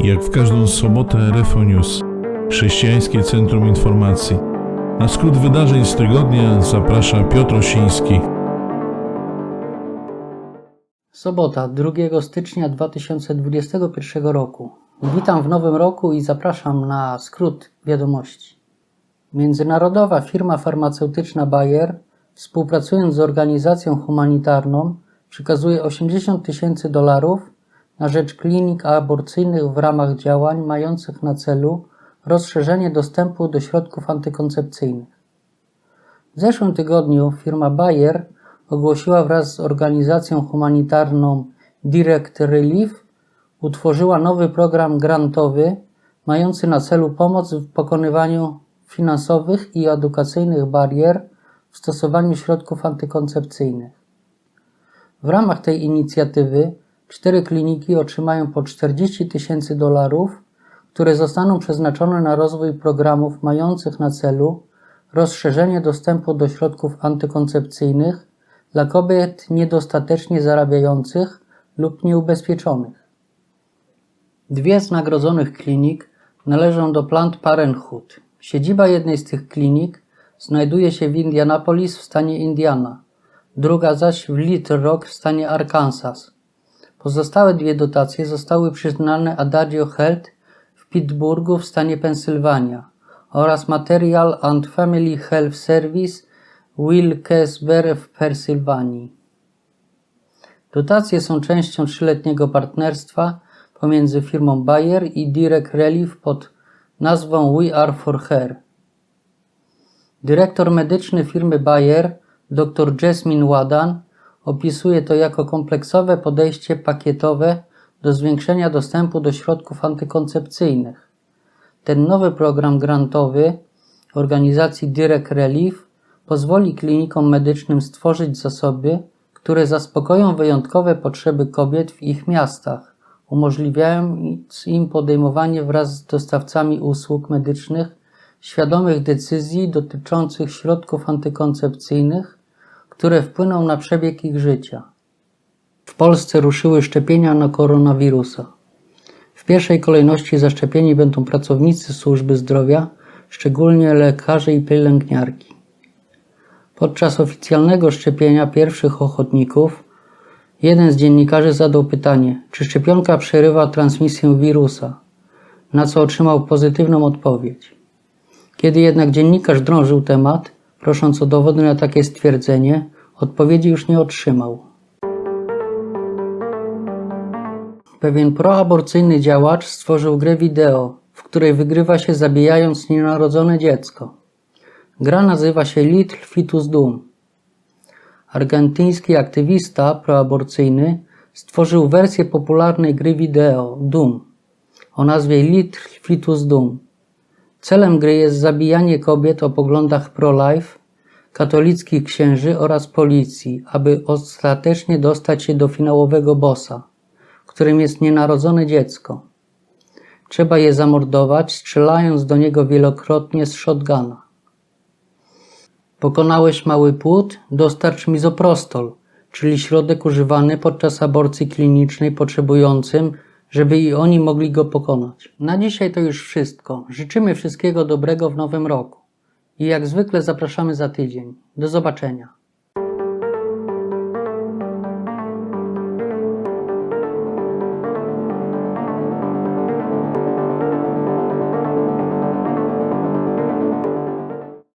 Jak w każdą sobotę RFO News, chrześcijańskie centrum informacji. Na skrót wydarzeń z tygodnia zaprasza Piotr Osiński. Sobota, 2 stycznia 2021 roku. Witam w nowym roku i zapraszam na skrót wiadomości. Międzynarodowa firma farmaceutyczna Bayer, współpracując z organizacją humanitarną, przekazuje 80 tysięcy dolarów na rzecz klinik aborcyjnych w ramach działań mających na celu rozszerzenie dostępu do środków antykoncepcyjnych. W zeszłym tygodniu firma Bayer ogłosiła wraz z organizacją humanitarną Direct Relief utworzyła nowy program grantowy mający na celu pomoc w pokonywaniu finansowych i edukacyjnych barier w stosowaniu środków antykoncepcyjnych. W ramach tej inicjatywy cztery kliniki otrzymają po 40 tysięcy dolarów, które zostaną przeznaczone na rozwój programów mających na celu rozszerzenie dostępu do środków antykoncepcyjnych dla kobiet niedostatecznie zarabiających lub nieubezpieczonych. Dwie z nagrodzonych klinik należą do Planned Parenthood. Siedziba jednej z tych klinik znajduje się w Indianapolis w stanie Indiana, druga zaś w Little Rock w stanie Arkansas. Pozostałe dwie dotacje zostały przyznane Adagio Health w Pittsburghu w stanie Pensylwania oraz Material and Family Health Service Wilkes-Barre w Pensylwanii. Dotacje są częścią trzyletniego partnerstwa pomiędzy firmą Bayer i Direct Relief pod nazwą We Are For Her. Dyrektor medyczny firmy Bayer, dr Jasmine Wadan, opisuje to jako kompleksowe podejście pakietowe do zwiększenia dostępu do środków antykoncepcyjnych. Ten nowy program grantowy organizacji Direct Relief pozwoli klinikom medycznym stworzyć zasoby, które zaspokoją wyjątkowe potrzeby kobiet w ich miastach, umożliwiając im podejmowanie wraz z dostawcami usług medycznych świadomych decyzji dotyczących środków antykoncepcyjnych, które wpłyną na przebieg ich życia. W Polsce ruszyły szczepienia na koronawirusa. W pierwszej kolejności zaszczepieni będą pracownicy służby zdrowia, szczególnie lekarze i pielęgniarki. Podczas oficjalnego szczepienia pierwszych ochotników jeden z dziennikarzy zadał pytanie, czy szczepionka przerywa transmisję wirusa, na co otrzymał pozytywną odpowiedź. Kiedy jednak dziennikarz drążył temat, prosząc o dowody na takie stwierdzenie, odpowiedzi już nie otrzymał. Pewien proaborcyjny działacz stworzył grę wideo, w której wygrywa się zabijając nienarodzone dziecko. Gra nazywa się Little Fetus Doom. Argentyński aktywista proaborcyjny stworzył wersję popularnej gry wideo Doom o nazwie Little Fetus Doom. Celem gry jest zabijanie kobiet o poglądach pro-life, katolickich księży oraz policji, aby ostatecznie dostać się do finałowego bossa, którym jest nienarodzone dziecko. Trzeba je zamordować, strzelając do niego wielokrotnie z shotguna. Pokonałeś mały płód? Dostarcz mizoprostol, czyli środek używany podczas aborcji klinicznej potrzebującym, żeby i oni mogli go pokonać. Na dzisiaj to już wszystko. Życzymy wszystkiego dobrego w nowym roku. I jak zwykle zapraszamy za tydzień. Do zobaczenia.